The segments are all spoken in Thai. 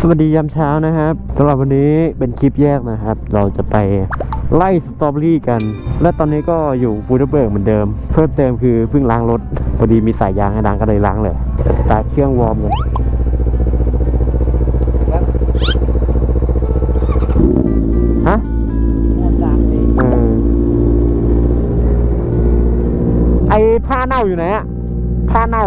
สวัสดียามเช้านะครับสำหรับวันนี้เป็นคลิปแยกนะครับ เราจะไปไล่สตรอเบอรี่กัน และตอนนี้ก็อยู่ฟูดเบิร์กเหมือนเดิม เพิ่มเติมคือเพิ่งล้างรถพอดีมีสายยางให้ล้างก็เลยล้างเลยสตาร์ทเครื่องวอร์มกันฮะเออไอผ้าเน่าอยู่ไหนอะผ้าเน่า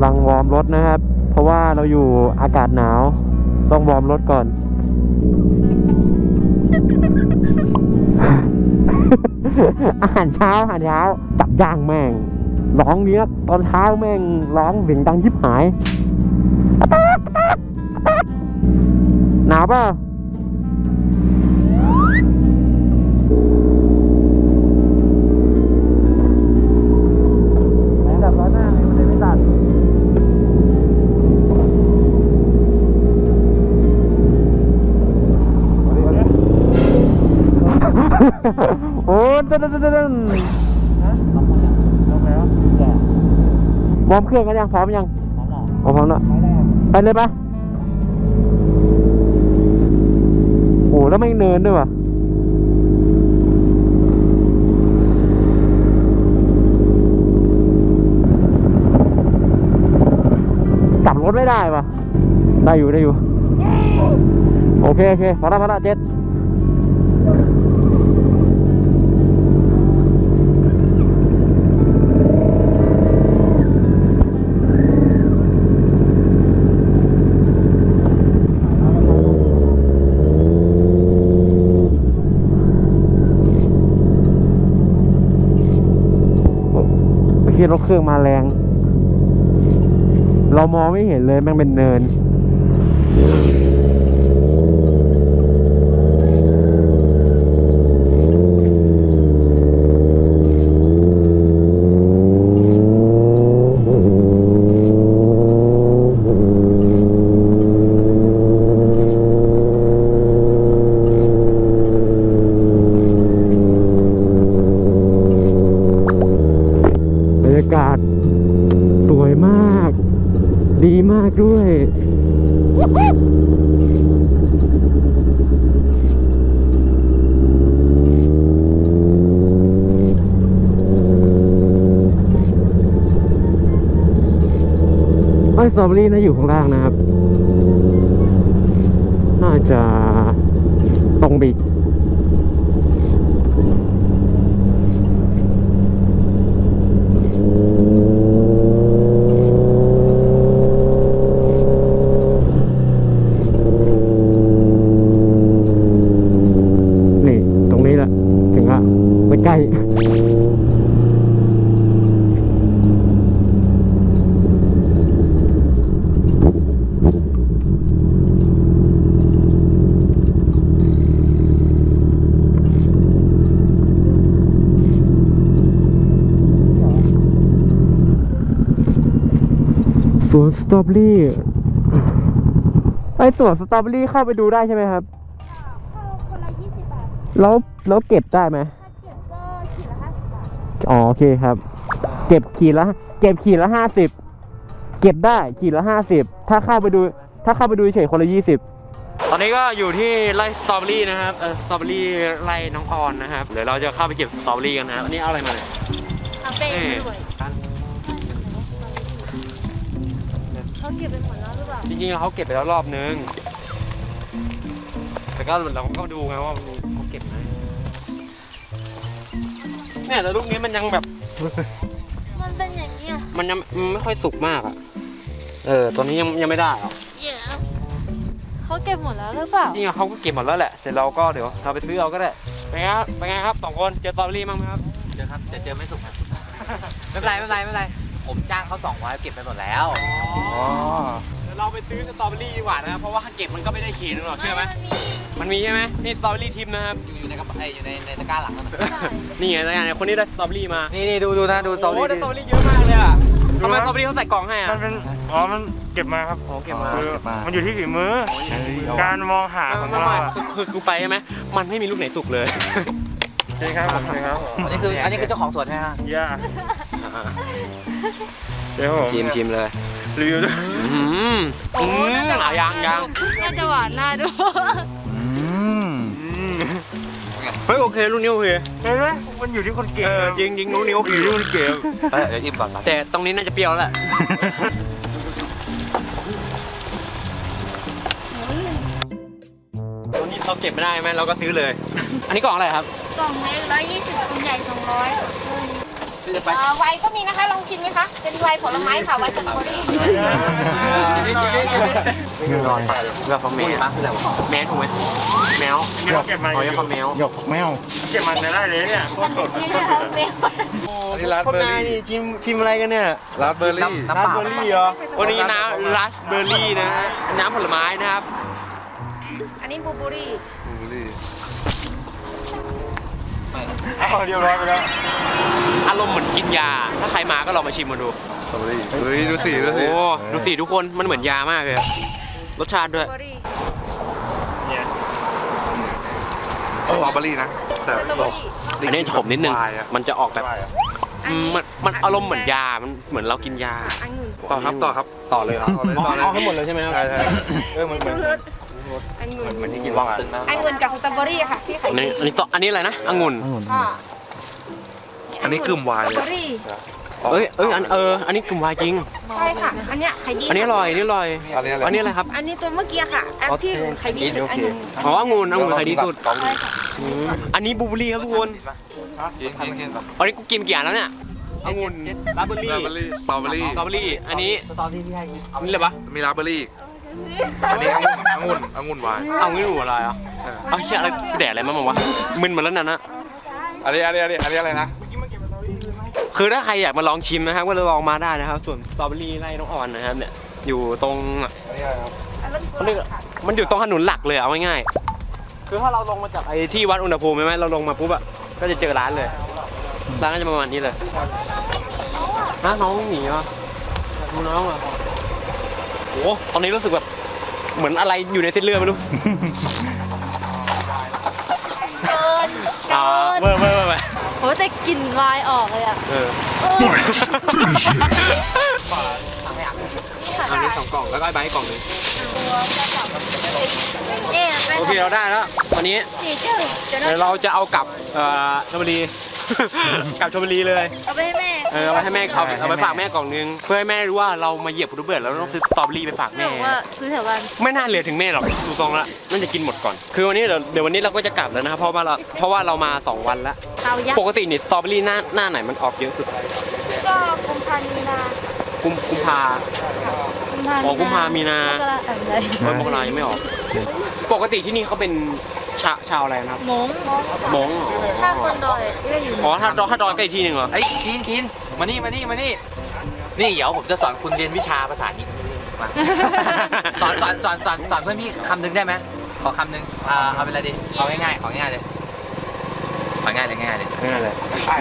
ำลังวอร์มรถนะครับ เพราะว่าเราอยู่อากาศหนาว ต้องวอร์มรถก่อน อาหารเช้าอาหารเช้าจับย่างแม่งร้องเนี้ยตอนเช้าแม่งร้องเสียงดังยิบหายหนาวเปล่า โอ้ตึ๊ดตึ๊ดตึ๊ดตึ๊ดวอร์มเครื่องกันยังพร้อมยังพร้อมพร้อมแล้วไปเลยปะโอ้แล้วไม่งเนินด้วยวะจับรถไม่ได้ปะได้อยู่ได้อยู่ โอเคโอเคพอละพอละเจ็ด ที่รถเครื่องมาแรง เรามองไม่เห็นเลยแม่งเป็นเนิน บรรยากาศสวยมาก ดีมากด้วย ไอ้ สตรอเบอรี่นะอยู่ข้างล่างนะครับ น่าจะตรงไปอีกนี่ตรงนี้แหละถึงละไปใกล้ สวนสตรอเบอรี่ไอสวนสตรอเบอรี่เข้าไปดูได้ใช่ไหมครับ เข้าคนละยี่สิบบาทแล้วแล้วเก็บได้ไหมถ้าเก็บก็ขีดละห้าสิบบาทอ๋อโอเคครับ เก็บขีดละ เก็บขีดละห้าสิบเก็บได้ขีดละห้าสิบถ้าเข้าไปดู ถ้าเข้าไปดูเฉยคนละยี่สิบตอนนี้ก็อยู่ที่ไร่สตรอเบอรี่นะครับเออสตรอเบอรี่ไร่น้องออนนะครับเดี๋ยวเราจะเข้าไปเก็บสตรอเบอรี่กันนะครับอันนี้เอาอะไรมาเนี่ยเอาเป้เอ้ยด้วย เขาเก็บไปหมดแล้วหรือเปล่าจริงๆเขาเก็บไปแล้วรอบนึง แต่ก็เราก็ดูไงว่าเขาเก็บไหมเนี่ยแต่ลูกนี้มันยังแบบ มันเป็นอย่างนี้ยมันยังมันไม่ค่อยสุกมากอะเออตัวนี้ยังยังไม่ได้หรอกเยอะเขาเก็บหมดแล้วหรือเปล่าจริงๆเขาก็เก็บหมดแล้วแหละแต่เราก็เดี๋ยวเราไปซื้อเอาก็ได้เป็นไงครับเป็นไงครับสองคนเจอสตรอเบอรี่บ้างไหมครับ เจอครับแต่เจอไม่สุกครับ ไม่เป็นไรไม่เป็นไรไม่เป็นไร ผมจ้างเขาสองร้อยเก็บไปหมดแล้วอ๋อเดี๋ยวเราไปซื้อสตรอเบอรี่ดีกว่านะครับเพราะว่าเก็บมันก็ไม่ได้ขีดหรอกเชื่อไหมมันมีมันมีใช่ไหมนี่สตรอเบอรี่ทิมนะครับอยู่อยู่ในกระเป๋าเอ้ยอยู่ในในตะกร้าหลังนั่นนะนี่ไงเนี่ยคนนี้ได้สตรอเบอรี่มานี่นี่ดูดูนะดูสตรอเบอโอ้ได้รี่สตรอเบอรี่เยอะมากเลยอะทำไมสตรอเบอรี่เขาใส่กล่องให้อะมันเป็นอ๋อมันเก็บมาครับอ๋อเก็บมา คือมั นอยู่ที่ฝีมือการมองหาของไม่เราไม่อะคือคือกูไปใช่ไหมมันไม่มีลูกไหนสุกเลย จริงครับผมจริงครับผมอันนี้คืออันนี้คือเจ้าของสวนใช่ไหมฮะ ย่า เดี๋ยวผมจิมจิมเลยรีวิวด้วยอืมอืมเอายังยังน่าจะหวานน่าดูเฮ้ยโอเคลูกนี้โอเคเห็นไหมมันอยู่ที่คนเก่งเออจริงจริงลูกนี้โอเคลูกนี้เก๋เฮ้ยเดี๋ยวอิ่มก่อนแต่ตรงนี้น่าจะเปรี้ยวแล้วแหละตรงนี้เราเก็บไม่ได้ไหมเราก็ซื้อเลย อันนี้กล่องอะไรครับ กล่องเล็กร้อยยี่สิบกล่องใหญ่สองร้อย จะไปเอ่อไวน์ก็มีนะคะลองชิมไหมคะเป็นไวน์ผลไม้ค่ะไวน์สตรอเบอรี่เลือกเขาแมวมาคืออะไรวะแมวถูกไหมแมวนี่เราเก็บมาเขาเรียกเขาแมวหยกแมวเก็บมาในไร่เลยเนี่ยนี่เลยค่ะเมลอันนี้ราสเบอร์รี่นี่ชิมชิมอะไรกันเนี่ยราสเบอร์รี่น้ำเปล่าเหรอวันนี้น้ำราสเบอร์รี่นะฮะน้ำผลไม้นะครับ อันนี้บลูเบอรี่ เอาเรียบร้อยไปแล้วอารมณ์เหมือนกินยา ถ้าใครมาก็ลองมาชิมมาดู สตรอเบอรี่เฮ้ยดูสิดูโอ้สิดูสิทุกคนมันเหมือนยามากเลยอะรสชาติด้วยเบอรี่เนี่ยโอ้สตรอเบอรี่นะแต่สตรอเบอรี่อันนี้จะขมนิดนึงวายอะมันจะออกแบบได้อะอืมมันมันอารมณ์เหมือนยา มันเหมือนเรากินยาอังุ่นต่อครับต่อครับต่อเลยครับต่อเลยต่อเลยเอาให้หมดเลยใช่ไหมครับ ใช่ใช่เออมันเหมือน อังุ่นเหมือนที่กินวางหวานตึงนะอังุ่นกับสตรอเบอรี่ค่ะที่ไข่อันนี้อันนี้ต่ออันนี้อะไรนะองุ่นค่ะอันนี้กึ่มวายสเลตรอเบอยรี่เอ้ยเอ้ยอันเอออันนี้กลุ่มวายจริง ใช่ค่ะ อันเนี้ยไข่ดีอันนี้อร่อยอันนี้อร่อยอันนี้อะไร อันนี้อะไรครับ อันนี้ตัวเมื่อกี้ค่ะอันที่ไข่ดีสุดอังุ่นอ๋อองุ่นองุ่นขายดีสุดสตรอเบอรี่อืมอันนี้บลูเบอร์รี่ครับทุกคนกินกินกินอันนี้กูกินกี่อันแล้วเนี่ยองุ่นราสเบอร์สรี่ตรอเบอรี่สตรอเบอรี่สตรอเบอรี่ อันนี้ตอนที่พี่ให้กินอันนี้เลยปะมีราสเบอรี่ อีกอันนี้องุ่นองุ่นองุ่นวายเอางี้หนูอะไรอะเออเอาเชี่ยอะไรกูแดกอะไรมาบ้างวะมึนหมาแล้วนั่นนะอันนี้อันนี้อันนี้อันนี้อะไรนะคือถ้าใครอยากมาลองชิมนะครับก็ลองมาได้นะครับ ส่วนสตรอเบอรี่ไร่น้องอ่อนนะครับเนี่ยอยู่ตรงอันนี้อะไรครับเขาเรียกมันอยู่ตรงถนนหลักเลยอะเอาง่ายๆคือถ้าเราลงมาจากไอ้ที่วัดอุณหภูมิใช่ไหมเราลงมาปุ๊บอะก็จะเจอร้านเลยร้านก็จะประมาณนี้เลยน้าน้องหนีเหรอดูน้องเหรอ โอ้ตอนนี้รู้สึกแบบเหมือนอะไรอยู่ในเส้นเลือดไม่รู้ เกินอ่าเกินเว้ยเว้ยเว้ยเว้ยโหแต่กลิ่นวายออกเลยอะเออเอออันนี้สองกล่องแล้วก็ไอ้ใบร์ทกล่องหนึงเอ๊ะไปโอเคเราได้แล้ววันนี้ สี่เจ้าเดี๋ยวนะเดี๋ยวเราจะเอากลับเอ่อชลบุรี กลับชลบุรีเลย เอาไปให้แม่เออเอาไปให้แม่เขาเอาไปฝากแม่กล่องนึง เพื่อให้แม่รู้ว่าเรามาเหยียบพุทธเบิร์ดแล้วเราต้องซื้อสตรอเบอรี่ไปฝากแม่แม่ บอกว่าซื้อแถวบ้านไม่น่าเหลือถึงแม่หรอกดูตรงละน่าจะกินหมดก่อน คือวันนี้เดี๋ยวเดี๋ยววันนี้เราก็จะกลับแล้วนะครับเพราะว่าเราเพราะว่าเรามา2วันแล้วเอายักปกตินี่สตรอเบอรี่หน้าหน้าไหนมันออกเยอะสุดก็กุมภามีนากุมกุมภาอ๋อกุมภามีนามกราอะไร เออมกรายังไม่ออก ปกติที่นี่เขาเป็นชาชาวอะไรนะครับมงมงถ้าคนดอยก็อยู่อ๋อถ้าถ้าดอยก็อีกที่หนึ่งเหรอไอ้ยกินกินมานี่มานี่มานี่ นี่เดี๋ยวผมจะสอนคุณเรียนวิชาภาษาอังกฤษมาสอนสอนสอนสอนสอนเพื่อนพี่คำหนึ่งได้ไหมขอคำหนึ่งอ่าเอาเป็นอะไรดีเอาง่ายๆของ่ายๆเลยของง่ายเลยง่ายๆเลยไม่เป็นไร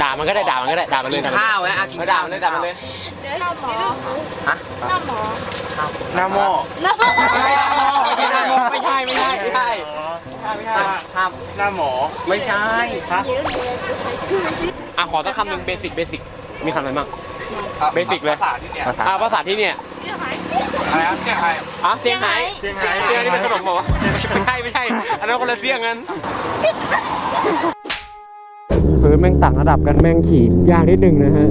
ด่ามันก็ได้ด่ามันก็ได้ด่ามันเลยข้าวนะอะกินเออข้าด่าวมันเลยด่ามันเลยเดี๋ยวหน้าหมอฮะหน้าหมอหน้าหม้อ หน้าหมอ ไม่ใช่ไม่ใช่ไม่ใช่ ไม่ใช่ข้าวหน้าหมอไม่ใช่อะขอสักคำหนึ่งเบสิกเบสิกมีคำอะไรบ้าง เบสิกเลย ภาษาที่เนี่ยอ่าภาษาที่เนี่ยอะไรครับเนี่ยใคร อะเสียงไฮ้เซี่ยงไฮ้เสียงนี่เป็นขนมบอกว่าวะไม่ใช่ไม่ใช่ อันนั้นคนละเสียงกันพื้นแม่งต่างระดับกันแม่งขี่ยากนิดนึงนะฮะ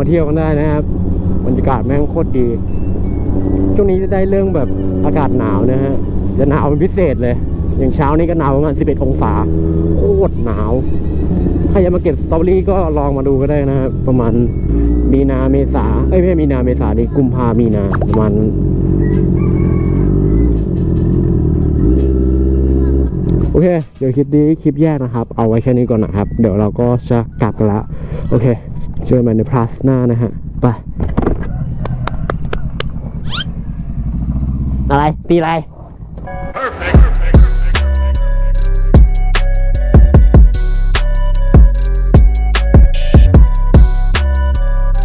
มาเที่ยวกันได้นะครับบรรยากาศแม่งโคตรดี ช่วงนี้จะได้เรื่องแบบอากาศหนาวนะฮะจะหนาวเป็นพิเศษเลย อย่างเช้านี้ก็หนาวประมาณ 11 องศาโคตรหนาวใครจะมาเก็บสตอเบอรี่ก็ลองมาดูก็ได้นะครับประมาณมีนาเมษาเอ้ยไม่มีนาเมษาดิกุมภามีนาประมาณโอเค เดี๋ยวคลิปนี้คลิปแยกนะครับ เอาไว้แค่นี้ก่อนนะครับ เดี๋ยวเราก็จะกลับละ โอเค เจอมาในพลาสหน้านะฮะ ไป อะไร ตีอะไร